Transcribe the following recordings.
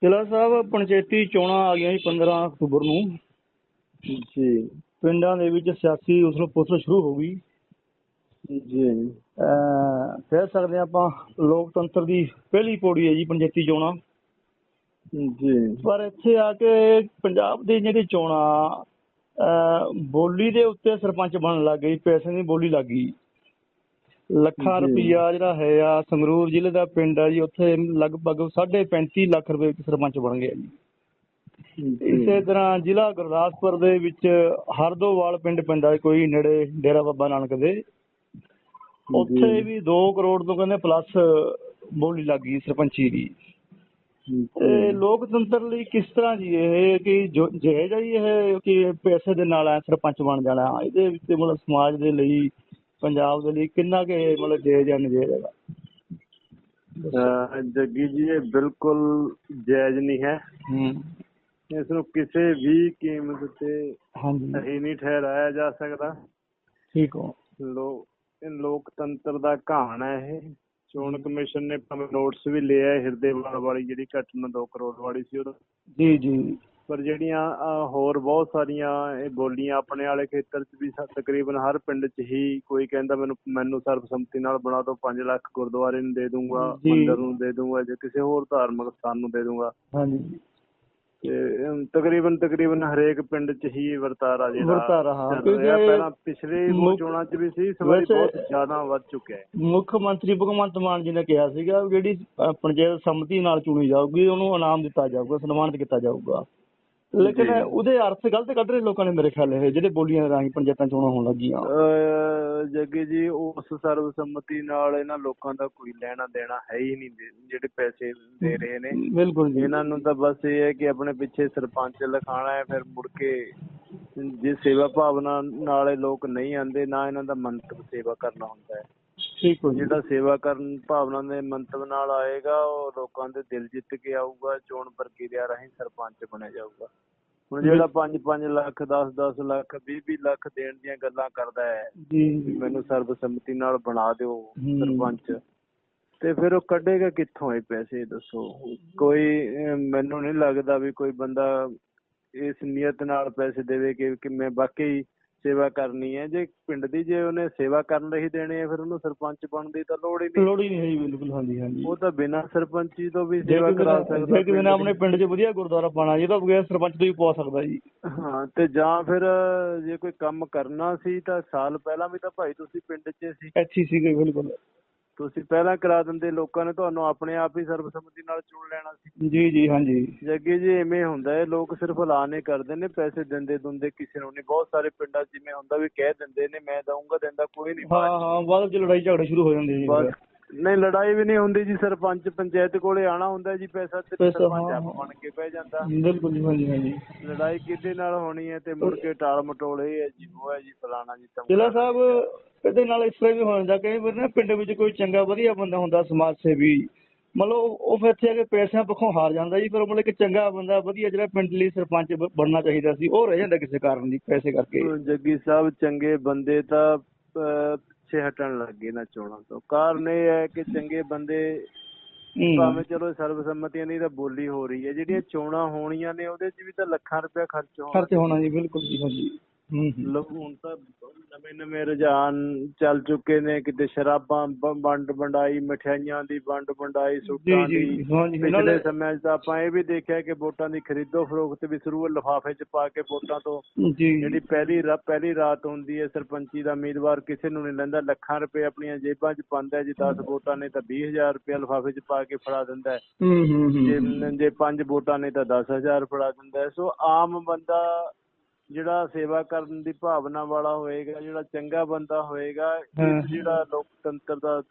ਕਿਲਾ ਸਾਹਿਬ ਪੰਚਾਇਤੀ ਚੋਣਾਂ ਆ ਗਈਆਂ ਜੀ 15 ਅਕਤੂਬਰ ਨੂੰ। ਜੀ। ਪਿੰਡਾਂ ਦੇ ਵਿੱਚ ਸਿਆਸੀ ਉਸਲ ਪੁਸਲ ਸ਼ੁਰੂ ਹੋ ਗਈ। ਜੀ। ਅਹ ਕਹਿ ਸਕਦੇ ਹਾਂ ਆਪਾਂ ਲੋਕਤੰਤਰ ਦੀ ਪਹਿਲੀ ਪੌੜੀ ਹੈ ਜੀ ਪੰਚਾਇਤੀ ਚੋਣਾਂ। ਜੀ। ਪਰ ਇੱਥੇ ਆ ਕੇ ਪੰਜਾਬ ਦੀ ਜਿਹੜੀ ਚੋਣਾਂ ਅਹ ਬੋਲੀ ਦੇ ਉੱਤੇ ਸਰਪੰਚ ਬਣਨ ਲੱਗ ਗਈ ਪੈਸੇ ਦੀ ਬੋਲੀ ਲੱਗ ਗਈ। ਲੱਖਾਂ। ਰੁਪਈਆ ਜਿਹੜਾ ਹੈ ਆ ਸੰਗਰੂਰ ਜ਼ਿਲ੍ਹੇ ਦਾ ਪਿੰਡ ਆ ਜੀ ਉੱਥੇ ਲਗਭਗ 35.5 ਲੱਖ ਰੁਪਏ ਵਿੱਚ ਸਰਪੰਚ ਬਣ ਗਿਆ ਜੀ। ਇਸੇ ਤਰ੍ਹਾਂ ਜ਼ਿਲ੍ਹਾ ਗੁਰਦਾਸਪੁਰ ਦੇ ਵਿੱਚ ਹਰਦੋਵਾਲ ਪਿੰਡ ਪੈਂਦਾ ਕੋਈ ਨੇੜੇ ਡੇਰਾ ਬਾਬਾ ਨਾਨਕ ਦੇ। ਉੱਥੇ ਵੀ 2 ਕਰੋੜ ਤੋਂ ਕਹਿੰਦੇ ਪਲੱਸ ਬੋਲੀ ਲੱਗ ਸਰਪੰਚੀ ਦੀ। ਤੇ ਲੋਕਤੰਤਰ ਲਈ ਕਿਸ ਤਰ੍ਹਾਂ ਜੀ ਇਹ ਕਿ ਜੋ- ਜਿਹੇ ਹੀ ਇਹ ਕਿ ਪੈਸੇ ਦੇ ਨਾਲ ਸਰਪੰਚ ਬਣ ਜਾਣਾ ਇਹਦੇ ਵਿੱਚ ਮਤਲਬ ਸਮਾਜ ਦੇ ਲਈ ਪੰਜਾਬ ਦੇ ਲਈ ਕਿੰਨਾ ਕਿ ਮਤਲਬ ਜਾਇਜ਼ ਜਾਂ ਨਜਾਇਜ਼ ਹੈਗਾ ਜੱਗੀ ਜੀ ਇਹ ਬਿਲਕੁਲ ਜਾਇਜ਼ ਨਹੀਂ ਹੈ ਹੂੰ। ਇਸ ਨੂੰ ਕਿਸੇ ਵੀ ਕੀਮਤ ਤੇ ਹਾਂਜੀ। ਸਹੀ ਨਹੀਂ ਠਹਿਰਾਇਆ ਜਾ ਸਕਦਾ। ਠੀਕ ਹੋ। ਲੋ ਇਹ ਲੋਕਤੰਤਰ ਦਾ ਕਹਾਣ ਹੈ ਇਹ। ਚੋਣ ਕਮਿਸ਼ਨ ਨੇ ਭਾਵੇਂ ਨੋਟਿਸ ਵੀ ਲਿਆ ਹੈ ਹਿਰਦੇਵਾਲ ਵਾਲੀ ਜਿਹੜੀ ਘਟਨਾ 2 ਕਰੋੜ ਵਾਲੀ ਸੀ ਉਹਦਾ। ਜੀ ਜੀ। ਪਰ ਜਿਹੜੀਆਂ ਹੋਰ ਬਹੁਤ ਸਾਰੀਆਂ ਇਹ ਬੋਲੀਆਂ ਆਪਣੇ ਵਾਲੇ ਖੇਤਰ 'ਚ ਵੀ ਤਕਰੀਬਨ ਹਰ ਪਿੰਡ 'ਚ ਹੀ ਕੋਈ ਕਹਿੰਦਾ ਮੈਨੂੰ ਮੈਨੂੰ ਸਰਬਸੰਮਤੀ ਨਾਲ ਬਣਾ ਦਿਓ 5 ਲੱਖ ਗੁਰਦੁਆਰੇ ਨੂੰ ਦੇ ਦੂੰਗਾ। ਮੰਦਿਰ ਨੂੰ ਦੇ ਦੂੰਗਾ ਜਾਂ ਕਿਸੇ ਹੋਰ ਧਾਰਮਿਕ ਸਥਾਨ ਨੂੰ ਦੇ ਦੂੰਗਾ ਹਾਂਜੀ। ਤੇ ਅਮ, ਤਕਰੀਬਨ ਤਕਰੀਬਨ ਹਰੇਕ ਪਿੰਡ 'ਚ ਹੀ ਵਰਤਾਰਾ ਜਿਹੜਾ ਵਰਤਾਰਾ, ਹਾਂ, ਪਹਿਲਾਂ ਪਿਛਲੇ ਚੋਣਾਂ 'ਚ ਵੀ ਸੀ ਇਸ ਵਾਰੀ ਬਹੁਤ ਜ਼ਿਆਦਾ ਵੱਧ ਚੁੱਕਿਆ ਹੈ। ਮੁੱਖ ਮੰਤਰੀ ਭਗਵੰਤ ਮਾਨ ਜੀ ਨੇ ਕਿਹਾ ਸੀਗਾ ਜਿਹੜੀ ਪੰਚਾਇਤ ਸੰਮਤੀ ਨਾਲ ਚੁਣੀ ਜਾਊਗੀ ਉਹਨੂੰ ਇਨਾਮ ਦਿੱਤਾ ਜਾਊਗਾ ਸਨਮਾਨਿਤ ਕੀਤਾ ਜਾਊਗਾ। ਲੇਕਿਨ। ਉਹਦੇ ਅਰਥ ਗਲਤ ਕੱਢ ਰਹੇ ਲੋਕਾਂ ਨੇ ਮੇਰੇ ਖਿਆਲ ਇਹ ਜਿਹੜੇ ਬੋਲੀਆਂ ਦੇ ਰਾਹੀਂ ਪੰਚਾਇਤਾਂ ਚੋਣਾਂ ਹੋਣ ਲੱਗੀਆਂ। ਜੱਗੇ ਜੀ ਉਸ ਸਰਬਸੰਮਤੀ ਨਾਲ ਇਹਨਾਂ ਲੋਕਾਂ ਦਾ ਕੋਈ ਲੈਣਾ ਦੇਣਾ ਹੈ ਹੀ ਨਹੀਂ ਜਿਹੜੇ ਪੈਸੇ ਦੇ ਰਹੇ ਨੇ। ਬਿਲਕੁਲ ਜੀ। ਇਹਨਾਂ ਨੂੰ ਤਾਂ ਬਸ ਇਹ ਹੈ ਕਿ ਆਪਣੇ ਪਿੱਛੇ ਸਰਪੰਚ ਲਿਖਾਣਾ ਹੈ ਫਿਰ ਮੁੜ ਕੇ ਜੇ ਸੇਵਾ ਭਾਵਨਾ ਨਾਲੇ ਲੋਕ ਨਹੀਂ ਆਉਂਦੇ ਨਾ ਇਹਨਾਂ ਦਾ ਮੰਤਵ ਸੇਵਾ ਕਰਨਾ ਹੁੰਦਾ ਹੈ। ਠੀਕ ਹੋ ਜੀ ਜਿਹੜਾ ਸੇਵਾ ਕਰਨ ਭਾਵਨਾ ਦੇ ਮੰਤਵ ਨਾਲ ਆਏਗਾ ਉਹ ਲੋਕਾਂ ਦੇ ਦਿਲ ਜਿੱਤ ਕੇ ਆਊਗਾ ਚੋਣ ਪ੍ਰਕਿਰਿਆ ਰਾਹੀਂ ਸਰਪੰਚ ਬਣਿਆ ਜਾਊਗਾ। ਹੁਣ ਜਿਹੜਾ 5-5 ਲੱਖ 10-10 ਲੱਖ 20-20 ਲੱਖ ਦੇਣ ਦੀਆਂ ਗੱਲਾਂ ਕਰਦਾ ਹੈ ਜੀ। ਮੈਨੂੰ ਸਰਬਸੰਮਤੀ ਨਾਲ ਬਣਾ ਦਿਓ। ਸਰਪੰਚ। ਤੇ ਫਿਰ ਉਹ ਕੱਢੇਗਾ ਕਿੱਥੋਂ ਇਹ ਪੈਸੇ ਦੱਸੋ? ਕੋਈ ਮੈਨੂੰ ਨਹੀਂ ਲੱਗਦਾ ਵੀ ਕੋਈ ਬੰਦਾ ਇਸ ਨੀਅਤ ਨਾਲ ਪੈਸੇ ਦੇਵੇ ਕਿ ਕਿ ਮੈਂ ਵਾਕਈ ਸੇਵਾ ਕਰਨੀ ਹੈ ਜੇ ਪਿੰਡ ਦੀ ਜੇ ਉਹਨੇ ਸੇਵਾ ਕਰਨ ਲਈ ਦੇਣੇ ਆ ਫਿਰ ਉਹਨੂੰ ਸਰਪੰਚ ਬਣਨ ਦੀ ਤਾਂ ਲੋੜ ਹੀ ਨਹੀਂ। ਲੋੜ ਹੀ ਨਹੀਂ ਹੈ ਬਿਲਕੁਲ ਹਾਂਜੀ ਹਾਂਜੀ। ਉਹ ਤਾਂ ਬਿਨਾਂ ਸਰਪੰਚੀ ਤੋਂ ਵੀ ਸੇਵਾ ਕਰਾ ਸਕਦਾ ਜੇ ਕਿਸੇ ਨੇ ਆਪਣੇ। ਪਿੰਡ 'ਚ ਵਧੀਆ ਗੁਰਦੁਆਰਾ ਪਾਣਾ ਜੀ ਤਾਂ ਬਗੈਰ ਸਰਪੰਚ ਤੋਂ ਹੀ ਪਵਾ ਸਕਦਾ ਜੀ। ਹਾਂ ਤੇ ਜਾਂ ਫਿਰ ਜੇ ਕੋਈ ਕੰਮ ਕਰਨਾ ਸੀ ਤਾਂ ਸਾਲ ਪਹਿਲਾਂ ਵੀ ਤਾਂ ਭਾਈ ਤੁਸੀਂ ਪਿੰਡ 'ਚ ਸੀ। ਇੱਥੇ ਹੀ ਸੀਗੇ ਬਿਲਕੁਲ। ਤੁਸੀਂ ਪਹਿਲਾਂ ਕਰਾ ਦਿੰਦੇ ਲੋਕਾਂ ਨੇ ਤੁਹਾਨੂੰ ਆਪਣੇ ਆਪ ਹੀ ਸਰਬਸੰਮਤੀ ਨਾਲ ਚੁਣ ਲੈਣਾ ਸੀ। ਜੀ ਜੀ ਹਾਂਜੀ। ਜੱਗੇ ਜੀ ਐਵੇਂ ਹੁੰਦਾ ਹੈ ਲੋਕ ਸਿਰਫ ਐਲਾਨੇ ਕਰਦੇ ਨੇ ਪੈਸੇ ਦਿੰਦੇ ਦੁੰਦੇ ਕਿਸੇ ਨੂੰ ਨਹੀਂ। ਬਹੁਤ ਸਾਰੇ ਪਿੰਡਾਂ 'ਚ ਜਿਵੇਂ ਹੁੰਦਾ ਵੀ ਕਹਿ ਦਿੰਦੇ ਨੇ ਮੈਂ ਦਊਂਗਾ ਦਿੰਦਾ ਕੋਈ ਨਹੀਂ। ਹਾਂ ਹਾਂ ਬਾਅਦ ਵਿੱਚ ਲੜਾਈ ਝਗੜੇ ਸ਼ੁਰੂ ਹੋ ਜਾਂਦੇ ਜੀ। ਬਸ ਨਹੀਂ ਲੜਾਈ ਵੀ ਨਹੀਂ ਹੁੰਦੀ ਜੀ ਸਰਪੰਚ ਪੰਚਾਇਤ ਕੋਲੇ ਆਣਾ ਹੁੰਦਾ ਜੀ ਪੈਸਾ ਤੇ ਪੈਸਾ, ਸਰਪੰਚ ਹਾਂ, ਆਪ ਹਾਂ। ਬਣ ਕੇ ਬਹਿ ਜਾਂਦਾ। ਬਿਲਕੁਲ ਜੀ ਹਾਂਜੀ ਹਾਂਜੀ। ਲੜਾਈ ਕਿਹਦੇ ਨਾਲ ਹੋਣੀ ਹੈ ਤੇ ਮੁੜ ਕੇ ਟਾਲ ਮਟੋਲੇ ਹੈ ਜੀ ਉਹ ਹੈ ਜੀ ਫਲਾਣਾ ਜੀ ਜ਼ਿਲ੍ਹਾ ਧਮਕਾਣਾ ਸਾਹਿਬ ਇਹਦੇ ਨਾਲ ਇਸ ਤਰ੍ਹਾਂ ਵੀ ਹੋ ਜਾਂਦਾ ਕਈ ਵਾਰ ਨਾ ਪਿੰਡ ਵਿੱਚ ਕੋਈ ਚੰਗਾ ਵਧੀਆ ਬੰਦਾ ਹੁੰਦਾ ਸਮਾਜ ਸੇਵੀ ਮਤਲਬ ਉਹ ਉਹ ਫਿਰ ਇੱਥੇ ਆ ਕੇ ਪੈਸਿਆਂ ਪੱਖੋਂ ਹਾਰ ਜਾਂਦਾ ਜੀ ਪਰ ਮਤਲਬ ਕਿ ਚੰਗਾ ਬੰਦਾ ਵਧੀਆ ਜਿਹੜਾ ਪਿੰਡ ਲਈ ਸਰਪੰਚ ਬ- ਬਣਨਾ ਚਾਹੀਦਾ ਸੀ ਉਹ ਰਹਿ ਜਾਂਦਾ ਕਿਸੇ ਕਾਰਨ ਦੀ ਪੈਸੇ ਕਰਕੇ। ਜੱਗੀ ਸਾਹਿਬ ਚੰਗੇ ਬੰਦੇ ਤਾਂ ਅਹ, ਪਿੱਛੇ ਹਟਣ ਲੱਗੇ ਨਾ ਚੋਣਾਂ ਤੋਂ। ਕਾਰਨ ਇਹ ਹੈ ਕਿ ਚੰਗੇ ਬੰਦੇ। ਭਾਵੇਂ ਚਲੋ ਸਰਬਸੰਮਤੀਆਂ ਦੀ ਤਾਂ ਬੋਲੀ ਹੋ ਰਹੀ ਹੈ ਜਿਹੜੀਆਂ ਚੋਣਾਂ ਹੋਣੀਆਂ ਨੇ ਉਹਦੇ 'ਚ ਵੀ ਤਾਂ ਲੱਖਾਂ ਰੁਪਇਆ ਖਰਚ ਹੋਣਾ। ਖਰਚ ਹੋਣਾ ਜੀ ਬਿਲਕੁਲ ਜੀ ਹਾਂਜੀ। ਲੋਕ ਹੁਣ ਤਾਂ ਨਵੇਂ ਨਵੇਂ ਰੁਝਾਨ ਚੱਲ ਚੁੱਕੇ ਨੇ ਕਿਤੇ ਸ਼ਰਾਬਾਂ ਵੰਡ ਵੰਡਾਈ ਮਠਿਆਈਆਂ ਦੀ ਵੰਡ ਵੰਡਾਈ ਸੂਟਾਂ ਦੀ। ਪਿਛਲੇ ਸਮਿਆਂ 'ਚ ਤਾਂ ਆਪਾਂ ਇਹ ਵੀ ਦੇਖਿਆ ਕਿ ਵੋਟਾਂ ਦੀ ਖਰੀਦੋ ਫਰੋਖਤ ਵੀ ਸ਼ੁਰੂ ਲਿਫਾਫੇ 'ਚ ਪਾ ਕੇ ਵੋਟਾਂ ਤੋਂ। ਜਿਹੜੀ ਪਹਿਲੀ ਪਹਿਲੀ ਰਾਤ ਹੁੰਦੀ ਹੈ ਸਰਪੰਚੀ ਦਾ ਉਮੀਦਵਾਰ ਕਿਸੇ ਨੂੰ ਨਹੀਂ ਲੈਂਦਾ ਲੱਖਾਂ ਰੁਪਏ ਆਪਣੀਆਂ ਜੇਬਾਂ 'ਚ ਪਾਉਂਦਾ ਜੀ 10 ਵੋਟਾਂ ਨੇ ਤਾਂ 20000 ਰੁਪਏ ਲਿਫਾਫੇ 'ਚ ਪਾ ਕੇ ਫੜਾ ਦਿੰਦਾ ਜੇ ਜੇ ਪੰਜ ਵੋਟਾਂ ਨੇ ਤਾਂ 10000 ਫੜਾ ਦਿੰਦਾ ਸੋ ਆਮ ਬੰਦਾ ਜਿਹੜਾ ਸੇਵਾ ਕਰਨ ਦੀ ਭਾਵਨਾ ਵਾਲਾ ਹੋਏਗਾ ਜਿਹੜਾ ਚੰਗਾ ਬੰਦਾ ਹੋਏਗਾ ਜਿਹੜਾ ਲੋਕਤੰਤਰ ਦਾ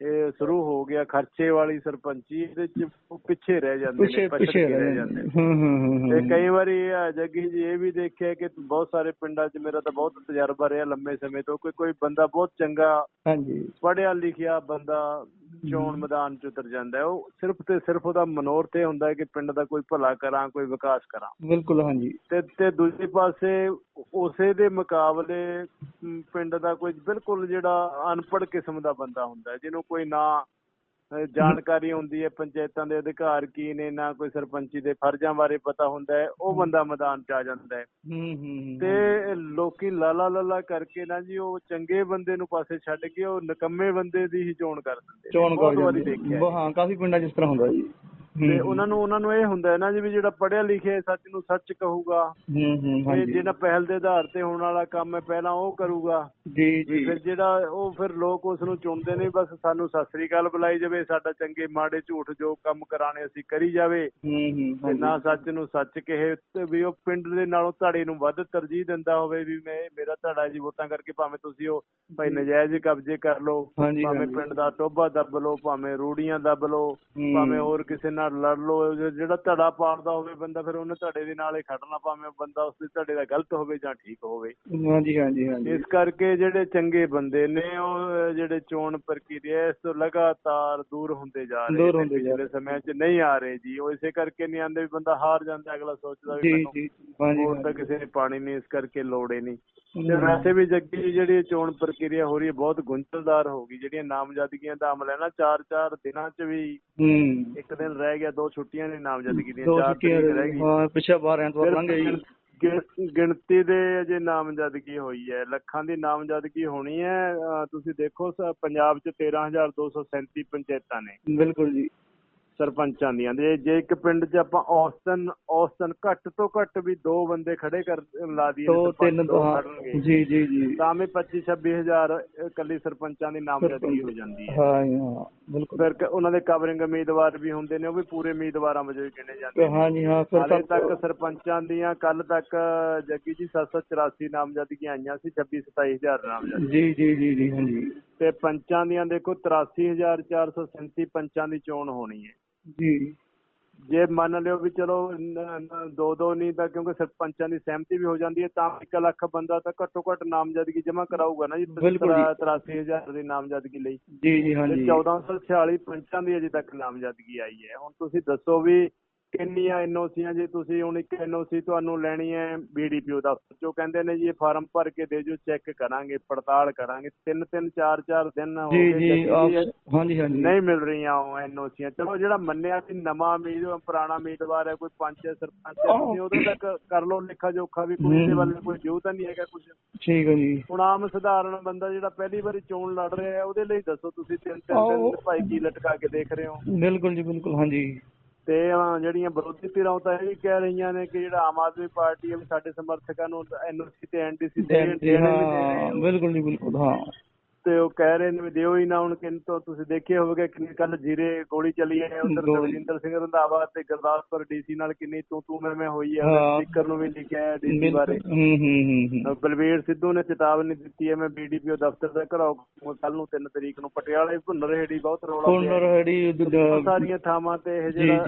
ਇਹ ਸ਼ੁਰੂ ਹੋ ਗਿਆ ਖਰਚੇ ਵਾਲੀ ਸਰਪੰਚੀ ਇਹਦੇ ਚ ਪਿੱਛੇ ਰਹਿ ਜਾਂਦੇ ਨੇ ਪਛੜ ਪਿੱਛੇ ਕੇ ਰਹਿ ਜਾਂਦੇ ਨੇ। ਹੂੰ ਹੂੰ ਹੂੰ ਹੂੰ। ਤੇ ਕਈ ਵਾਰੀ ਇਹ ਆ ਜੱਗੀ ਜੀ ਇਹ ਵੀ ਦੇਖਿਆ ਕਿ ਬਹੁਤ ਸਾਰੇ ਪਿੰਡਾਂ 'ਚ ਮੇਰਾ ਤਾਂ ਬਹੁਤ ਤਜਰਬਾ ਰਿਹਾ ਲੰਮੇ ਸਮੇਂ ਤੋਂ ਕੋਈ ਕੋਈ ਬੰਦਾ ਬਹੁਤ ਚੰਗਾ ਹਾਂਜੀ। ਪੜ੍ਹਿਆ ਲਿਖਿਆ ਬੰਦਾ ਚੋਣ ਮੈਦਾਨ 'ਚ ਉਤਰ ਜਾਂਦਾ ਹੈ ਉਹ ਸਿਰਫ ਤੇ ਸਿਰਫ ਉਹਦਾ ਮਨੋਰਥ ਇਹ ਹੁੰਦਾ ਹੈ ਕਿ ਪਿੰਡ ਦਾ ਕੋਈ ਭਲਾ ਕਰਾਂ ਕੋਈ ਵਿਕਾਸ ਕਰਾਂ। ਬਿਲਕੁਲ ਹਾਂਜੀ। ਤੇ ਤੇ ਦੂਜੇ ਪਾਸੇ ਉਸੇ ਦੇ ਮੁਕਾਬਲੇ ਪਿੰਡ ਦਾ ਕੋਈ ਬਿਲਕੁਲ ਜਿਹੜਾ ਅਨਪੜ੍ਹ ਕਿਸਮ ਦਾ ਬੰਦਾ ਹੁੰਦਾ ਜਿਹਨੂੰ ਕੋਈ ਨਾ ਜਾਣਕਾਰੀ ਹੁੰਦੀ ਹੈ ਪੰਚਾਇਤਾਂ ਦੇ ਅਧਿਕਾਰ ਕੀ ਨੇ ਨਾ ਕੋਈ ਸਰਪੰਚੀ ਦੇ ਫਰਜ਼ਾਂ ਬਾਰੇ ਪਤਾ ਹੁੰਦਾ ਹੈ ਉਹ ਬੰਦਾ ਮੈਦਾਨ 'ਚ ਆ ਜਾਂਦਾ ਹੈ ਹੂੰ ਹੂੰ ਤੇ ਲੋਕੀ ਲਾਲਾ ਲਾਲਾ ਕਰਕੇ ਨਾ ਜੀ ਉਹ ਚੰਗੇ ਬੰਦੇ ਨੂੰ ਪਾਸੇ ਛੱਡ ਕੇ ਉਹ ਨਿਕੰਮੇ ਬੰਦੇ ਦੀ ਹੀ ਚੋਣ ਕਰ ਦਿੰਦੇ। ਚੋਣ ਕਰ ਜਾਂਦੇ ਹੈ। ਕਾਫੀ ਪਿੰਡਾਂ 'ਚ ਇਸ ਤਰ੍ਹਾਂ ਹੁੰਦਾ ਜੀ ਤੇ ਉਹਨਾਂ ਨੂੰ ਉਹਨਾਂ ਨੂੰ ਇਹ ਹੁੰਦਾ ਹੈ ਨਾ ਜੀ ਵੀ ਜਿਹੜਾ ਪੜ੍ਹਿਆ ਲਿਖਿਆ ਸੱਚ ਨੂੰ ਸੱਚ ਕਹੂਗਾ। ਹੂੰ ਹੂੰ ਤੇ ਜਿਹੜਾ ਪਹਿਲ ਦੇ ਆਧਾਰ ਤੇ ਹੋਣ ਵਾਲਾ ਕੰਮ ਹੈ ਪਹਿਲਾਂ ਉਹ ਕਰੂਗਾ। ਜੀ ਫਿਰ ਜਿਹੜਾ ਉਹ ਫਿਰ ਲੋਕ ਉਸ ਨੂੰ ਚੁਣਦੇ ਨੇ ਬਸ ਸਾਨੂੰ ਸਤਿ ਸ੍ਰੀ ਅਕਾਲ ਬੁਲਾਈ ਜਾਵੇ ਸਾਡਾ ਚੰਗੇ ਮਾੜੇ ਝੂਠ ਜੋ ਕੰਮ ਕਰਾਣੇ ਅਸੀਂ ਕਰੀ ਜਾਵੇ। ਹੂੰ ਹੂੰ ਤੇ ਨਾ ਸੱਚ ਨੂੰ ਸੱਚ ਕਹੇ ਤੇ ਵੀ ਉਹ ਪਿੰਡ ਦੇ ਨਾਲੋਂ ਧੜੇ ਨੂੰ ਵੱਧ ਤਰਜੀਹ ਦਿੰਦਾ ਹੋਵੇ ਵੀ ਮੈਂ ਮੇਰਾ ਧੜਾ ਜੀ ਵੋਟਾਂ ਕਰਕੇ ਭਾਵੇਂ ਤੁਸੀਂ ਉਹ ਭਾਈ ਨਜਾਇਜ਼ ਕਬਜ਼ੇ ਕਰ ਲਓ ਭਾਵੇਂ। ਪਿੰਡ ਦਾ ਟੋਭਾ ਦੱਬ ਲਓ ਭਾਵੇਂ ਰੂੜੀਆਂ ਦੱਬ ਲਓ। ਭਾਵੇਂ ਹੋਰ ਕਿਸੇ ਨਾਲ ਲੜ ਲਓ ਜੇ- ਜਿਹੜਾ ਧੜਾ ਪਾੜਦਾ ਹੋਵੇ ਬੰਦਾ ਫਿਰ ਉਹਨੇ ਧੜੇ ਦੇ ਨਾਲ ਹੀ ਖੜਨਾ ਭਾਵੇਂ ਬੰਦਾ ਉਸ ਦੇ ਧੜੇ ਦਾ ਗਲਤ ਹੋਵੇ ਜਾਂ ਠੀਕ ਹੋਵੇ। ਹਾਂਜੀ ਹਾਂਜੀ ਹਾਂਜੀ। ਇਸ ਕਰਕੇ ਜਿਹੜੇ ਚੰਗੇ ਬੰਦੇ ਨੇ ਉਹ ਜਿਹੜੇ ਚੋਣ ਪ੍ਰਕਿਰਿਆ ਇਸ ਤੋਂ ਲਗਾਤਾਰ ਦੂਰ ਹੁੰਦੇ ਜਾ ਰਹੇ ਨੇ ਪਿਛਲੇ ਸਮਿਆਂ 'ਚ ਨਹੀਂ ਆ ਰਹੇ ਜੀ। ਉਹ ਇਸੇ ਕਰਕੇ ਨਹੀਂ ਆਉਂਦੇ ਵੀ ਬੰਦਾ ਹਾਰ ਜਾਂਦਾ ਅਗਲਾ ਸੋਚਦਾ ਵੀ ਮੈਨੂੰ ਜੀ। ਹਾਂਜੀ ਵੋਟ ਤਾਂ ਕਿਸੇ ਨੇ ਪਾਣੀ ਨਹੀਂ ਇਸ ਕਰਕੇ ਲੋੜ ਨਹੀਂ। ਤੇ। ਵੈਸੇ ਵੀ ਜੱਗੀ ਜਿਹੜੀ ਚੋਣ ਪ੍ਰਕਿਰਿਆ ਹੋ ਰਹੀ ਹੈ ਬਹੁਤ ਗੁੰਝਲਦਾਰ ਹੋ ਗਈ। ਜਿਹੜੀਆਂ ਨਾਮਜ਼ਦਗੀਆਂ ਦਾ ਅਮਲ ਹੈ ਨਾ ਚਾਰ ਚਾਰ ਦਿਨਾਂ 'ਚ ਵੀ ਹੂੰ। ਇੱਕ ਦਿਨ ਰਹਿ ਗਿਆ ਦੋ ਛੁੱਟੀਆਂ ਨੇ ਨਾਮਜ਼ਦਗੀ ਦੀਆਂ ਚਾਰ ਤਰੀਕ ਰਹਿ ਗਈ। ਹਾਂ ਪਿਛਾ ਬਾਹਰ ਐਤਵਾਰ ਲੰਘ ਗਈ। ਗਿਣ- ਗਿਣ- ਗਿਣਤੀ ਦੇ ਅਜੇ ਨਾਮਜ਼ਦਗੀ ਹੋਈ ਹੈ। ਲੱਖਾਂ ਦੀ ਨਾਮਜ਼ਦਗੀ ਹੋਣੀ ਹੈ। ਤੁਸੀਂ ਦੇਖੋ ਪੰਜਾਬ 'ਚ 13237 ਪੰਚਾਇਤਾਂ ਨੇ। ਬਿਲਕੁਲ ਜੀ। ਸਰਪੰਚਾਂ ਦੀਆਂ। ਦੇ ਜੇ ਇੱਕ ਪਿੰਡ 'ਚ ਆਪਾਂ ਔਸਤਨ ਔਸਤਨ ਘੱਟ ਤੋਂ ਘੱਟ ਵੀ ਦੋ ਬੰਦੇ ਖੜੇ ਕਰ ਲਾ ਦਈਏ ਦੋ ਤਿੰਨ ਖੜਨਗੇ। ਜੀ ਜੀ ਜੀ। ਤਾਂ ਵੀ 25 26000 ਇਕੱਲੀ ਸਰਪੰਚਾਂ ਦੀ ਨਾਮਜ਼ਦਗੀ ਹੋ ਜਾਂਦੀ ਹੈ। ਹਾਂ ਜੀ, ਹਾਂ ਬਿਲਕੁਲ। ਫਿਰ ਉਹਨਾਂ ਦੇ ਕਵਰਿੰਗ ਉਮੀਦਵਾਰ ਵੀ ਹੁੰਦੇ ਨੇ ਉਹ ਵੀ ਪੂਰੇ ਉਮੀਦਵਾਰਾਂ ਵਜੋਂ ਹੀ ਗਿਣੇ ਜਾਂਦੇ ਨੇ। ਹਾਂ ਜੀ ਹਾਂ ਫਿਰ ਹਾਲੇ ਤੱਕ ਸਰਪੰਚਾਂ ਦੀਆਂ ਕੱਲ ਤੱਕ ਜੱਗੀ ਜੀ 784 ਨਾਮਜ਼ਦਗੀਆਂ ਆਈਆਂ ਸੀ 26 27000 ਨਾਮਜ਼ਦਗੀ ਜੀ ਜੀ ਜੀ ਜੀ ਹਾਂ ਜੀ। ਤੇ ਪੰਚਾਂ ਦੀਆਂ ਦੇਖੋ 83437 ਪੰਚਾਂ ਦੀ ਚੋਣ ਹੋਣੀ ਹੈ। ਜੀ। ਜੇ ਮੰਨ ਲਿਓ ਵੀ ਚਲੋ ਦੋ ਦੋ ਨਹੀਂ ਤਾਂ ਕਿਉਂਕਿ ਸਰਪੰਚਾਂ ਦੀ ਸਹਿਮਤੀ ਵੀ ਹੋ ਜਾਂਦੀ ਹੈ ਤਾਂ 1 ਲੱਖ ਬੰਦਾ ਤਾਂ ਘੱਟੋ ਘੱਟ ਨਾਮਜ਼ਦਗੀ ਜਮ੍ਹਾਂ ਕਰਾਊਗਾ ਨਾ ਜੀ ਬਿਲਕੁਲ ਜੀ। 83000 ਦੀ ਨਾਮਜ਼ਦਗੀ ਲਈ। ਜੀ ਜੀ ਹਾਂ ਤੇ ਜੀ 1446 ਪੰਚਾਂ ਦੀ ਅਜੇ ਤੱਕ ਨਾਮਜ਼ਦਗੀ ਆਈ ਹੈ। ਹੁਣ ਤੁਸੀਂ ਦੱਸੋ ਵੀ ਕਿੰਨੀਆਂ ਐਨਓਸੀਆਂ ਜੇ? ਤੁਸੀਂ ਹੁਣ ਇੱਕ ਐਨਓਸੀ ਤੁਹਾਨੂੰ ਲੈਣੀ ਹੈ ਬੀਡੀਪੀਓ ਦਫ਼ਤਰ ਚੋਂ ਕਹਿੰਦੇ ਨੇ ਜੀ ਇਹ ਫਾਰਮ ਭਰ ਕੇ ਦੇ ਜੋ ਚੈੱਕ ਕਰਾਂਗੇ ਪੜਤਾਲ ਕਰਾਂਗੇ। ਤਿੰਨ ਤਿੰਨ ਚਾਰ ਚਾਰ ਦਿਨ ਹੋ ਜੀ ਗਏ ਜੀ ਜੀ, ਹਾਂਜੀ ਹਾਂਜੀ। ਨਹੀਂ ਮਿਲ ਰਹੀਆਂ ਉਹ ਐਨਓਸੀਆਂ ਚਲੋ ਜਿਹੜਾ ਮੰਨਿਆ ਸੀ ਨਵਾਂ ਉਮੀਦ ਪੁਰਾਣਾ ਉਮੀਦਵਾਰ ਹੈ ਕੋਈ ਪੰਚ ਸਰਪੰਚ ਤੁਸੀਂ ਉਹਦੇ ਤੱਕ ਕਰ ਲਓ ਲੇਖਾ ਜੋਖਾ ਵੀ। ਕੋਈ ਹੂੰ। ਵੱਲ ਕੋਈ ਤਾਂ ਨਹੀਂ ਹੈਗਾ ਕੁਝ ਠੀਕ ਹੈ ਜੀ। ਹੁਣ ਆਮ ਸਧਾਰਨ ਬੰਦਾ ਜਿਹੜਾ ਪਹਿਲੀ ਵਾਰੀ ਚੋਣ ਲੜ ਰਿਹਾ ਹੈ ਉਹਦੇ ਲਈ ਦੱਸੋ ਤੁਸੀਂ ਤਿੰਨ ਤਿੰਨ। ਦਿਨ ਭਾਈ ਕੀ ਲਟਕਾ ਕੇ ਦੇਖ ਰਹੇ ਹੋ। ਬਿਲਕੁਲ ਜੀ ਬਿਲਕੁਲ ਹਾਂਜੀ। ਤੇ ਜਿਹੜੀਆਂ ਵਿਰੋਧੀ ਧਿਰਾਂ ਤਾਂ ਇਹ ਵੀ ਕਹਿ ਰਹੀਆਂ ਨੇ ਕਿ ਜਿਹੜਾ ਆਮ ਆਦਮੀ ਪਾਰਟੀ ਹੈ ਵੀ ਸਾਡੇ ਸਮਰਥਕਾਂ ਨੂੰ ਐਨਓਸੀ ਤੇ ਐਨਡੀਸੀ ਦੇਣ ਦੇਣੇ। ਬਿਲਕੁਲ ਜੀ ਬਿਲਕੁਲ ਹਾਂ ਤੇ ਉਹ ਕਹਿ ਰਹੇ ਨੇ ਵੀ ਦਿਓ ਹੀ ਨਾ ਹੁਣ ਕਿੰਤੋਂ ਤੁਸੀਂ ਦੇਖਿਆ ਹੋਵੇਗਾ ਕਿ ਕੱਲ ਜੀਰੇ ਗੋਲੀ ਚੱਲੀ ਹੈ ਉਧਰ। ਸੁਖਜਿੰਦਰ ਸਿੰਘ ਰੰਧਾਵਾ ਤੇ ਗੁਰਦਾਸਪੁਰ ਡੀਸੀ ਨਾਲ ਕਿੰਨੀ ਤੂੰ ਤੂੰ ਮੈਂ ਮੈਂ ਹੋਈ ਹਾਂ। ਸਪੀਕਰ ਨੂੰ ਵੀ ਲਿਖਿਆ ਹੈ ਡੀਸੀ ਬਾਰੇ। ਹੂੰ ਹੂੰ ਹੂੰ ਹੂੰ। ਅਹ ਬਲਵੀਰ ਸਿੱਧੂ ਨੇ ਚੇਤਾਵਨੀ ਦਿੱਤੀ ਹੈ ਮੈਂ ਬੀਡੀਪੀਓ ਦਫ਼ਤਰ ਦਾ ਘਰਾਓ ਕੱਲ ਨੂੰ 3 ਤਰੀਕ ਨੂੰ ਪਟਿਆਲੇ ਭੁੰਨਰ ਹੇੜੀ ਬਹੁਤ ਰੌਲਾ। ਹੜੀ ਬਹੁਤ ਸਾਰੀਆਂ ਥਾਵਾਂ ਤੇ ਇਹ ਜਿਹੜਾ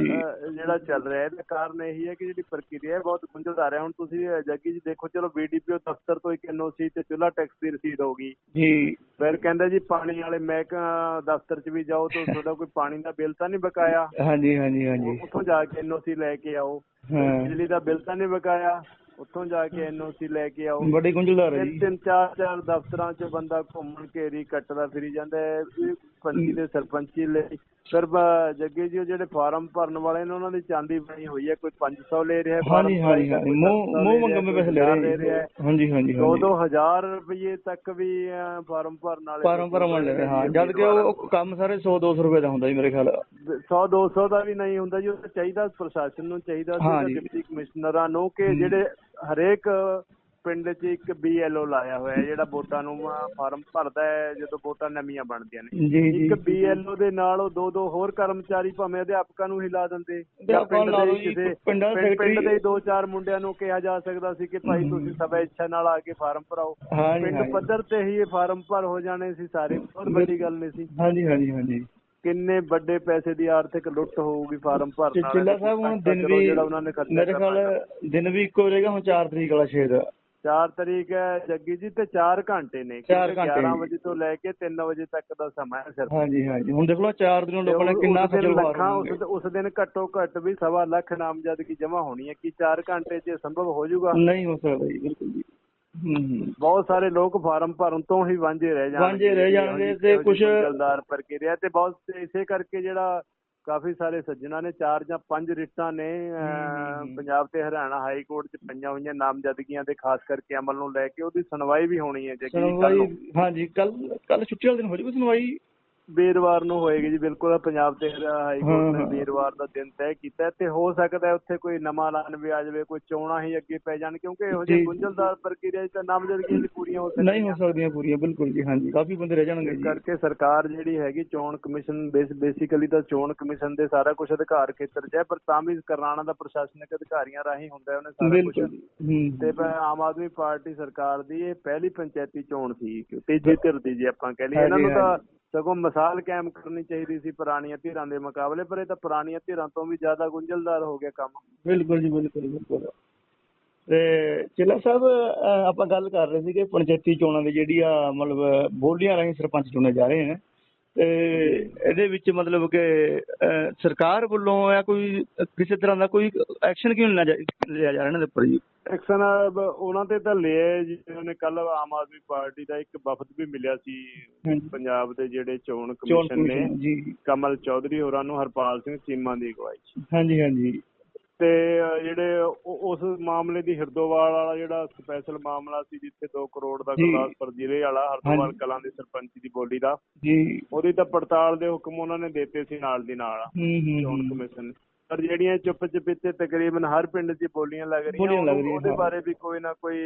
ਜਿਹੜਾ ਚੱਲ ਰਿਹਾ ਹੈ ਇਹਦਾ ਕਾਰਨ ਇਹੀ ਹੈ ਕਿ ਜਿਹੜੀ ਪ੍ਰਕਿਰਿਆ ਹੈ ਬਹੁਤ ਗੁੰਝਲਦਾਰ ਹੈ। ਹੁਣ ਤੁਸੀਂ ਜੱਗੀ ਜੀ ਦੇਖੋ ਚਲੋ ਬੀਡੀਪੀਓ ਦਫ਼ਤਰ ਤੋਂ ਇੱਕ ਐਨਓਸੀ ਤੇ ਚੁੱਲਾ ਟੈਕਸ ਦੀ ਰਸੀਦ ਹੋ ਗਈ। ਜੀ। ਫਿਰ ਕਹਿੰਦਾ ਜੀ ਪਾਣੀ ਵਾਲੇ ਮਹਿਕਮਾ ਦਫ਼ਤਰ 'ਚ ਵੀ ਜਾਓ ਤਾਂ ਤੁਹਾਡਾ ਕੋਈ ਪਾਣੀ ਦਾ ਬਿੱਲ ਤਾਂ ਨਹੀਂ ਬਕਾਇਆ। ਹਾਂਜੀ ਹਾਂਜੀ ਹਾਂਜੀ। ਉੱਥੋਂ ਜਾ ਕੇ ਐਨਓਸੀ ਲੈ ਕੇ ਆਓ। ਬਿਜਲੀ ਦਾ ਬਿੱਲ ਤਾਂ ਨਹੀਂ ਬਕਾਇਆ। ਉੱਥੋਂ ਜਾ ਕੇ ਐਨਓਸੀ ਲੈ ਕੇ ਆਓ। ਬੜੀ ਗੁੰਝਲਦਾਰ ਹੈ ਜੀ। ਤਿੰਨ ਚਾਰ ਚਾਰ ਦਫ਼ਤਰਾਂ 'ਚ ਬੰਦਾ ਘੁੰਮਣ ਘੇਰੀ ਕੱਟਦਾ ਫਿਰੀ ਜਾਂਦਾ ਹੈ। ਪੰਚੀ ਦੇ ਸਰਪੰਚੀ ਲਈ ਬ- ਜੱਗੇ ਜੀ ਉਹ ਜਿਹੜੇ ਫਾਰਮ ਭਰਨ ਵਾਲੇ ਨੇ ਉਹਨਾਂ ਦੀ ਚਾਂਦੀ ਬਣੀ ਹੋਈ ਹੈ ਕੋਈ 500 ਲੈ ਰਿਹਾ ਹੈ ਹਾਂਜੀ ਹਾਂਜੀ ਹਾਂਜੀ ਕੋਈ ਮੂੰਹ 700 ਮੂੰਹ ਲੈ ਰਿਹਾ, ਮੰਗਣ ਕੋਈ ਪੈਸੇ ਲੈ ਹਜ਼ਾਰ ਰਹੇ ਰਿਹਾ ਹੈ। ਜੀ। ਹਾਂਜੀ ਹਾਂਜੀ ਦੋ ਹਾਂਜੀ ਦੋ ਹਜ਼ਾਰ ਰੁਪਏ ਤੱਕ ਵੀ ਫਾਰਮ ਭਰਨ ਵਾਲੇ ਫਾਰਮ ਭਰਨ ਲੈ ਰਹੇ ਹਾਂ ਜਦ ਕਿ ਉਹ ਕੰਮ ਸਾਰੇ 100 200 ਰੁਪਏ ਦਾ ਹੁੰਦਾ ਜੀ ਮੇਰੇ ਖਿਆਲ 100 200 ਦਾ ਵੀ ਨਹੀਂ ਹੁੰਦਾ ਜੀ ਉਹ ਚਾਹੀਦਾ ਪ੍ਰਸ਼ਾਸਨ ਨੂੰ ਚਾਹੀਦਾ ਸੀ। ਡਿਪਟੀ ਕਮਿਸ਼ਨਰਾਂ ਨੂੰ ਕਿ। ਜਿਹੜੇ ਹਰੇਕ ਪਿੰਡ 'ਚ ਇੱਕ ਬੀਐਲਓ ਲਾਇਆ ਹੋਇਆ ਹੈ ਜਿਹੜਾ ਵੋਟਾਂ ਨੂੰ ਫਾਰਮ ਭਰਦਾ ਹੈ ਜਦੋਂ ਵੋਟਾਂ ਨਵੀਆਂ ਬਣਦੀਆਂ ਨੇ। ਜੀ ਜੀ ਇੱਕ ਬੀਐਲਓ ਦੇ ਨਾਲ ਉਹ ਦੋ ਦੋ ਹੋਰ ਕਰਮਚਾਰੀ ਭਾਵੇਂ ਅਧਿਆਪਕਾਂ ਨੂੰ ਹੀ ਲਾ ਦਿੰਦੇ ਜਾਂ ਪਿੰਡ ਲਾ ਦੇ ਦਿਓ ਜੀ, ਕਿਸੇ ਪਿੰਡਾਂ ਦੇ ਪਿੰਡ- ਪਿੰਡ secretary- ਦੇ ਦੋ ਚਾਰ ਮੁੰਡਿਆਂ ਨੂੰ ਕਿਹਾ ਜਾ ਸਕਦਾ ਸੀ ਕਿ ਭਾਈ। ਤੁਸੀਂ ਸਭਾ ਇੱਛਾ ਨਾਲ ਆ ਕੇ ਫਾਰਮ ਭਰਾਓ। ਪਿੰਡ ਪੱਧਰ ਤੇ ਹੀ ਇਹ ਫਾਰਮ ਭਰ ਹੋ ਜਾਣੇ ਸੀ ਸਾਰੇ ਬਹੁਤ ਵੱਡੀ ਗੱਲ ਨਹੀਂ ਸੀ। ਹਾਂਜੀ ਹਾਂਜੀ ਹਾਂਜੀ। ਕਿੰਨੇ ਵੱਡੇ ਪੈਸੇ ਦੀ ਆਰਥਿਕ ਲੁੱਟ ਹੋਊਗੀ ਫਾਰਮ ਭਰਨ ਚਿੱਲਾ ਦੀ। ਸਾਹਿਬ ਹੁਣ ਤਾਂ ਦਿਨ ਚਲੋ ਵੀ ਜਿਹੜਾ ਉਹਨਾਂ ਨੇ ਖਰਚਾ ਮੇਰੇ ਕਰਨਾ ਖਿਆਲ ਦਿਨ ਵੀ ਇੱਕੋ ਰਹੇਗਾ ਹੁਣ 4 ਤਰੀਕ ਵਾਲਾ ਸ਼ੇਰ। 4 ਤਰੀਕ ਹੈ ਜੱਗੀ ਜੀ ਤੇ 4 ਘੰਟੇ ਨੇ ਚਾਰ ਕਿਉਂਕਿ ਘੰਟੇ 11 ਜੀ। ਵਜੇ ਤੋਂ ਲੈ ਕੇ 3 ਵਜੇ ਤੱਕ ਦਾ ਸਮਾਂ ਹੈ ਸਿਰਫ। ਹਾਂਜੀ ਹਾਂਜੀ। ਹੁਣ ਦੇਖ ਲਓ 4 ਦਿਨ ਲੋਕਾਂ ਨੇ ਕਿੰਨਾ ਉਸ ਦਿਨ ਖੱਜਲ ਲੱਖਾਂ ਖੁਆਰ ਉਸ ਉਸ ਦਿਨ ਘੱਟੋ ਘੱਟ ਵੀ ਸਵਾ ਲੱਖ ਨਾਮਜ਼ਦਗੀ ਜਮ੍ਹਾਂ ਹੋਣੀ ਹੈ ਕਿ 4 ਘੰਟੇ 'ਚ ਇਹ ਸੰਭਵ ਹੋ ਜਾਊਗਾ। ਨਹੀਂ ਹੋ ਸਕਦਾ ਜੀ ਬਿਲਕੁਲ ਜੀ। ਹੂੰ ਹੂੰ। ਬਹੁਤ ਸਾਰੇ ਲੋਕ ਫਾਰਮ ਭਰਨ ਤੋਂ ਹੀ ਵਾਂਝੇ ਰਹਿ ਜਾਣਗੇ ਵਾਂਝੇ ਰਹਿ ਜਾਣਗੇ ਤੇ ਕੁਛ- ਗੁੰਝਲਦਾਰ ਪ੍ਰਕਿਰਿਆ ਤੇ ਬਹੁਤ ਇਸੇ ਕਰਕੇ ਜਿਹੜਾ ਕਾਫੀ ਸਾਰੇ ਸੱਜਣਾ ਨੇ ਚਾਰ ਜਾਂ ਪੰਜ ਰਿਟਾਂ ਨੇ। ਪੰਜਾਬ ਤੇ ਹਰਿਆਣਾ ਹਾਈ ਕੋਰਟ 'ਚ ਪਈਆਂ ਹੋਈਆਂ ਨਾਮਜ਼ਦਗੀਆਂ ਦੇ ਖਾਸ ਕਰਕੇ ਅਮਲ ਨੂੰ ਲੈ ਕੇ ਉਹਦੀ ਸੁਣਵਾਈ ਵੀ ਹੋਣੀ ਹੈ ਜੇ ਕਿ ਕੱਲ ਹਾਂਜੀ ਕੱਲ ਕੱਲ ਛੁੱਟੀ ਵਾਲੇ ਦਿਨ ਹੋ ਜੂਗੀ ਸੁਣਵਾਈ ਵੀਰਵਾਰ ਨੂੰ ਹੋਏਗੀ ਜੀ ਬਿਲਕੁਲ ਪੰਜਾਬ ਤੇ ਹਾਈ ਕੋਰਟ ਨੇ। ਵੀਰਵਾਰ ਦਾ ਦਿਨ ਤੈਅ ਕੀਤਾ ਤੇ ਹੋ ਸਕਦਾ ਉੱਥੇ ਕੋਈ ਨਵਾਂ ਐਲਾਨ ਵੀ ਆ ਜਾਵੇ ਕੋਈ ਚੋਣਾਂ ਹੀ ਅੱਗੇ ਪੈ ਜਾਣ ਕਿਉਂਕਿ ਇਹੋ ਜਿਹੀ। ਗੁੰਝਲਦਾਰ ਪ੍ਰਕਿਰਿਆ 'ਚ ਤਾਂ ਨਾਮਜ਼ਦਗੀਆਂ ਵੀ ਪੂਰੀਆਂ ਹੋ ਨਹੀਂ ਹੋ ਸਕਦੀਆਂ। ਸਕਦੀਆਂ ਪੂਰੀਆਂ ਬਿਲਕੁਲ ਜੀ ਹਾਂਜੀ। ਕਾਫੀ ਬੰਦੇ ਰਹਿ ਜਾਣਗੇ ਜੀ। ਕਰਕੇ ਸਰਕਾਰ ਜਿਹੜੀ ਹੈਗੀ ਚੋਣ ਕਮਿਸ਼ਨ ਬੇਸਿਕਲੀ ਤਾਂ ਚੋਣ ਕਮਿਸ਼ਨ ਦੇ ਸਾਰਾ ਕੁਝ ਅਧਿਕਾਰ ਖੇਤਰ 'ਚ ਹੈ ਪਰ ਤਾਂ ਵੀ ਕਰਨਾਣਾ ਦਾ ਪ੍ਰਸ਼ਾਸਨਿਕ ਅਧਿਕਾਰੀਆਂ ਰਾਹੀਂ ਹੁੰਦਾ ਉਹਨੇ ਸਾਰਾ ਕੁਝ ਤੇ ਆਮ ਆਦਮੀ ਪਾਰਟੀ ਸਰਕਾਰ ਦੀ ਇਹ ਪਹਿਲੀ ਪੰਚਾਇਤੀ ਚੋਣ ਸੀ ਤੀਜੀ ਧਿਰ ਦੀ ਜੇ ਆਪਾਂ ਕਹਿ ਲਈਏ ਇਹਨਾਂ ਨੂੰ ਤਾਂ ਸਗੋਂ ਮਿਸਾਲ ਕਾਇਮ ਕਰਨੀ ਚਾਹੀਦੀ ਸੀ ਪੁਰਾਣੀਆਂ ਧਿਰਾਂ ਦੇ ਮੁਕਾਬਲੇ, ਪਰ ਇਹ ਤਾਂ ਪੁਰਾਣੀਆਂ ਧਿਰਾਂ ਤੋਂ ਵੀ ਜ਼ਿਆਦਾ ਗੁੰਝਲਦਾਰ ਹੋ ਗਿਆ ਕੰਮ। ਬਿਲਕੁਲ ਜੀ, ਬਿਲਕੁਲ ਬਿਲਕੁਲ। ਤੇ ਚਿਲਾ ਸਾਹਿਬ ਆਪਾਂ ਗੱਲ ਕਰ ਰਹੇ ਸੀਗੇ ਪੰਚਾਇਤੀ ਚੋਣਾਂ ਦੀ, ਜਿਹੜੀ ਆ ਮਤਲਬ ਬੋਲੀਆਂ ਰਾਹੀਂ ਸਰਪੰਚ ਚੁਣੇ ਜਾ ਰਹੇ ਨੇ। ਤੇ ਇਹਦੇ ਵਿੱਚ ਮਤਲਬ ਕਿ ਸਰਕਾਰ ਵੱਲੋਂ ਆ ਕੋਈ, ਕਿਸੇ ਤਰ੍ਹਾਂ ਦਾ ਕੋਈ ਐਕਸ਼ਨ ਕਿਉਂ ਨਹੀਂ ਲਿਆ ਲਿਆ ਜਾ ਰਿਹਾ ਇਹਨਾਂ ਦੇ ਉੱਪਰ ਜੀ? ਐਕਸ਼ਨ ਉਹਨਾਂ ਤੇ ਤਾਂ ਲਿਆ ਜੀ ਉਹਨੇ ਕੱਲ ਆਮ ਆਦਮੀ ਪਾਰਟੀ ਦਾ ਇੱਕ ਵਫਦ ਵੀ ਮਿਲਿਆ ਸੀ। ਪੰਜਾਬ ਦੇ ਜਿਹੜੇ ਚੋਣ ਕਮਿਸ਼ਨ ਨੇ ਕਮਲ ਚੌਧਰੀ ਹੋਰਾਂ ਨੂੰ ਹਰਪਾਲ ਸਿੰਘ ਚੀਮਾ ਦੀ ਅਗਵਾਈ 'ਚ ਹਾਂਜੀ ਹਾਂਜੀ ਤੇ ਜਿਹੜੇ ਉਸ ਮਾਮਲੇ ਦੀ ਹਿਰਦੋਵਾਲ ਵਾਲਾ ਜਿਹੜਾ ਸਪੈਸ਼ਲ ਮਾਮਲਾ ਸੀ ਜਿੱਥੇ 2 ਕਰੋੜ ਦਾ। ਗੁਰਦਾਸਪੁਰ ਜ਼ਿਲ੍ਹੇ ਵਾਲਾ ਹਰਦੋਵਾਲ। ਕਲਾਂ ਦੇ ਸਰਪੰਚ ਦੀ ਬੋਲੀ ਦਾ ਜੀ ਉਹਦੀ ਤਾਂ ਪੜਤਾਲ ਦੇ ਹੁਕਮ ਉਹਨਾਂ ਨੇ ਦਿੱਤੇ ਸੀ ਨਾਲ ਦੀ ਨਾਲ ਚੋਣ। ਕਮਿਸ਼ਨ ਨੇ। ਪਰ ਜਿਹੜੀਆਂ ਚੁੱਪ ਚਪੀਤੇ ਤਕਰੀਬਨ ਹਰ ਪਿੰਡ 'ਚ ਬੋਲੀਆਂ ਲੱਗ ਰਹੀਆਂ ਉਹਦੇ। ਬਾਰੇ ਵੀ ਕੋਈ ਨਾ ਕੋਈ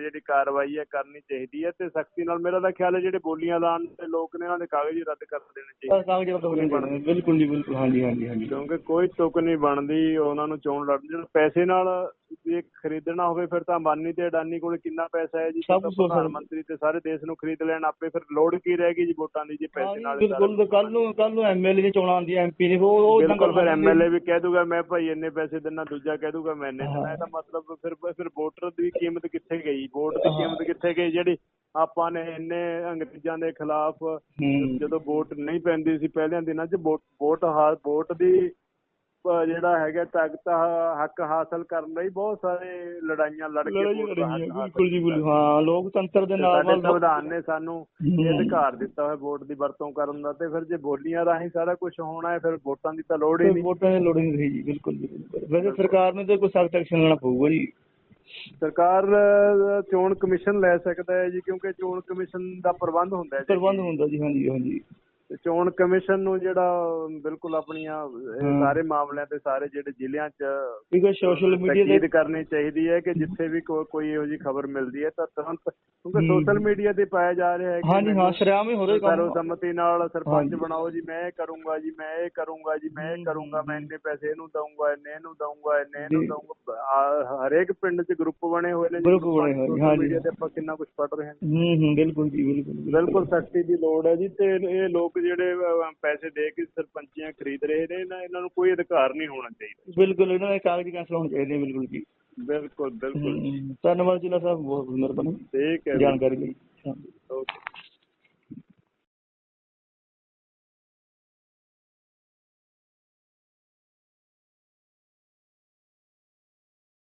ਜਿਹੜੀ ਕਾਰਵਾਈ ਹੈ ਕਰਨੀ ਚਾਹੀਦੀ ਹੈ ਤੇ ਸਖਤੀ ਨਾਲ ਮੇਰਾ ਤਾਂ ਖਿਆਲ ਹੈ ਜਿਹੜੇ ਬੋਲੀਆਂ ਲਾਉਣ ਦੇ ਲੋਕ ਨੇ ਉਹਨਾਂ ਦੇ ਕਾਗਜ਼ ਰੱਦ ਕਰ ਦੇਣੇ ਚਾਹੀਦੇ ਕਾਗਜ਼ ਰੱਦ ਬਿਲਕੁਲ ਜੀ ਬਿਲਕੁਲ। ਹਾਂਜੀ ਹਾਂਜੀ ਹਾਂਜੀ। ਕਿਉਂਕਿ ਕੋਈ ਤੁਕ ਨਹੀਂ ਬਣਦੀ ਉਹਨਾਂ ਨੂੰ ਚੋਣ ਲੜਨ ਜਿਹੜਾ ਪੈਸੇ ਨਾਲ ਜੇ ਖਰੀਦਣਾ ਹੋਵੇ ਫਿਰ ਤਾਂ ਅੰਬਾਨੀ ਤੇ ਅਡਾਨੀ ਕੋਲ ਕਿੰਨਾ ਪੈਸਾ ਹੈ ਜੀ? ਸਭ ਕੁਛ ਹੋ ਪ੍ਰਧਾਨ। ਮੰਤਰੀ ਤੇ ਸਾਰੇ ਦੇਸ਼ ਨੂੰ ਖਰੀਦ ਲੈਣ ਆਪੇ ਫਿਰ ਲੋੜ ਕੀ ਰਹਿ ਗਈ ਜੀ ਵੋਟਾਂ ਦੀ ਜੇ ਪੈਸੇ ਨਾਲ ਹੀ ਸਾਰਾ ਬਿਲਕੁਲ ਕੱਲ ਨੂੰ ਕੱਲ ਨੂੰ ਐਮਐਲਏ ਦੀ ਚੋਣਾਂ ਆਉਂਦੀਆਂ ਐਮਪੀ ਦੀ। ਉਹ ਉਹ ਬਿਲਕੁਲ ਫਿਰ ਐਮਐਲਏ ਵੀ ਕਹਿ ਦੂਗਾ ਮੈਂ ਭਾਈ ਇੰਨੇ ਪੈਸੇ ਦਿਨਾ ਦੂਜਾ ਕਹਿ ਦੂਗਾ ਮੈਂ ਇੰਨੇ ਦਿਨਾ। ਇਹਦਾ ਮਤਲਬ ਫਿਰ ਫਿਰ ਵੋਟਰ ਦੀ ਕੀਮਤ ਕਿੱਥੇ ਗਈ? ਵੋਟ ਦੀ। ਕੀਮਤ ਕਿੱਥੇ ਗਈ? ਜਿਹੜੀ ਆਪਾਂ ਨੇ ਇੰਨੇ ਅੰਗਰੇਜ਼ਾਂ ਦੇ ਖਿਲਾਫ ਹੂੰ। ਜਦੋਂ ਵੋਟ ਨਹੀਂ ਪੈਂਦੀ ਸੀ ਪਹਿਲਿਆਂ ਦਿਨਾਂ 'ਚ ਵੋਟ ਵੋਟ ਹਾ- ਵੋਟ ਦੀ ਜਿਹੜਾ ਹੈਗਾ ਤਾਕਤ ਹੱਕ ਹਾਸਲ ਕਰਨ ਲਈ ਬਹੁਤ ਸਾਰੇ ਲੜਾਈਆਂ ਲੜ ਕੇ ਬਿਲਕੁਲ ਜੀ ਬਿਲਕੁਲ ਹਾਂ ਲੋਕਤੰਤਰ ਦੇ ਨਾਲ ਨਾਲ ਸੰਵਿਧਾਨ ਨੇ ਸਾਨੂੰ ਇਹ। ਅਧਿਕਾਰ ਦਿੱਤਾ ਹੋਇਆ ਵੋਟ ਦੀ ਵਰਤੋਂ ਕਰਨ ਦਾ। ਤੇ ਫਿਰ ਜੇ ਬੋਲੀਆਂ ਰਾਹੀਂ ਸਾਰਾ ਕੁਝ ਹੋਣਾ ਹੈ ਫਿਰ ਵੋਟਾਂ ਦੀ ਤਾਂ ਲੋੜ ਹੀ ਨਹੀਂ। ਵੋਟਾਂ ਦੀ ਲੋੜ ਹੀ ਨਹੀਂ ਜੀ ਬਿਲਕੁਲ ਜੀ ਬਿਲਕੁਲ। ਵੈਸੇ ਸਰਕਾਰ ਨੂੰ ਤੇ ਕੋਈ ਸਖਤ ਐਕਸ਼ਨ ਲੈਣਾ ਪਊਗਾ ਜੀ। ਸਰਕਾਰ ਚੋਣ ਕਮਿਸ਼ਨ ਲੈ ਸਕਦਾ ਹੈ ਜੀ ਕਿਉਂਕਿ ਚੋਣ ਕਮਿਸ਼ਨ ਦਾ ਪ੍ਰਬੰਧ ਹੁੰਦਾ ਹੈ ਜੀ। ਪ੍ਰਬੰਧ ਹੁੰਦਾ ਜੀ ਹਾਂਜੀ ਹਾਂਜੀ। ਚੋਣ ਕਮਿਸ਼ਨ ਨੂੰ ਜਿਹੜਾ ਬਿਲਕੁਲ ਆਪਣੀਆਂ। ਸਾਰੇ ਮਾਮਲਿਆਂ ਤੇ ਸਾਰੇ ਜਿਹੜੇ ਜ਼ਿਲ੍ਹਿਆਂ 'ਚ ਕਿਉਂਕਿ ਸੋਸ਼ਲ ਮੀਡੀਆ ਤਾਕੀਦ ਦੇ ਕਰਨੀ ਚਾਹੀਦੀ ਹੈ ਕਿ ਜਿੱਥੇ ਵੀ ਕੋਈ ਇਹੋ ਜਿਹੀ ਖਬਰ ਮਿਲਦੀ ਹੈ ਤਾਂ ਤੁਰੰਤ ਕਿਉਂਕਿ। ਸੋਸ਼ਲ ਮੀਡੀਆ ਤੇ ਪਾਇਆ ਜਾ ਰਿਹਾ ਹੈ ਕਿ ਹਾਂਜੀ ਹਾਂ ਸ਼ਰਿਆਮ ਹੀ ਹੋ ਰਿਹਾ ਕੰਮ ਸਰਵਸੰਮਤੀ ਨਾਲ ਸਰਪੰਚ। ਬਣਾਓ ਜੀ ਮੈਂ ਇਹ ਕਰੂੰਗਾ ਜੀ ਮੈਂ ਇਹ ਕਰੂੰਗਾ ਜੀ ਮੈਂ ਇਹ ਕਰੂੰਗਾ ਮੈਂ। ਇੰਨੇ ਪੈਸੇ ਇਹਨੂੰ ਦਊਂਗਾ ਇੰਨੇ ਇਹਨੂੰ ਦਊਂਗਾ ਇੰਨੇ ਇਹਨੂੰ ਜੀ। ਦਊਂਗਾ ਹਰੇਕ ਪਿੰਡ 'ਚ ਗਰੁੱਪ ਬਣੇ ਹੋਏ ਨੇ ਗਰੁੱਪ ਬਣੇ ਹੋਏ, ਹਾਂਜੀ। ਮੀਡੀਆ ਤੇ ਆਪਾਂ ਕਿੰਨਾ ਕੁਝ ਪੜ ਰਹੇ ਹਾਂ ਹੂੰ ਹੂੰ ਬਿਲਕੁਲ ਜੀ ਬਿਲਕੁਲ ਬਿਲਕੁਲ ਸਖਤੀ ਦੀ ਲੋੜ ਹੈ ਜੀ ਤੇ ਇਹ ਲੋਕ ਜਿਹੜੇ ਪੈਸੇ ਦੇ ਕੇ ਸਰਪੰਚੀਆਂ ਖਰੀਦ ਰਹੇ ਨੇ ਇਹਨਾਂ ਇਹਨਾਂ ਨੂੰ ਕੋਈ ਅਧਿਕਾਰ ਨਹੀਂ ਹੋਣਾ ਚਾਹੀਦਾ। ਬਿਲਕੁਲ ਇਹਨਾਂ ਦੇ ਕਾਗਜ਼ ਕੈਂਸਲ ਹੋਣੇ ਚਾਹੀਦੇ ਨੇ ਬਿਲਕੁਲ ਜੀ। ਬਿਲਕੁਲ ਬਿਲਕੁਲ। ਧੰਨਵਾਦ ਜ਼ਿਲ੍ਹਾ ਸਾਹਿਬ ਬਹੁਤ ਮਿਹਰਬਾਨੀ। ਠੀਕ ਹੈ। ਜੀ। ਜਾਣਕਾਰੀ ਲਈ। ਓਕੇ।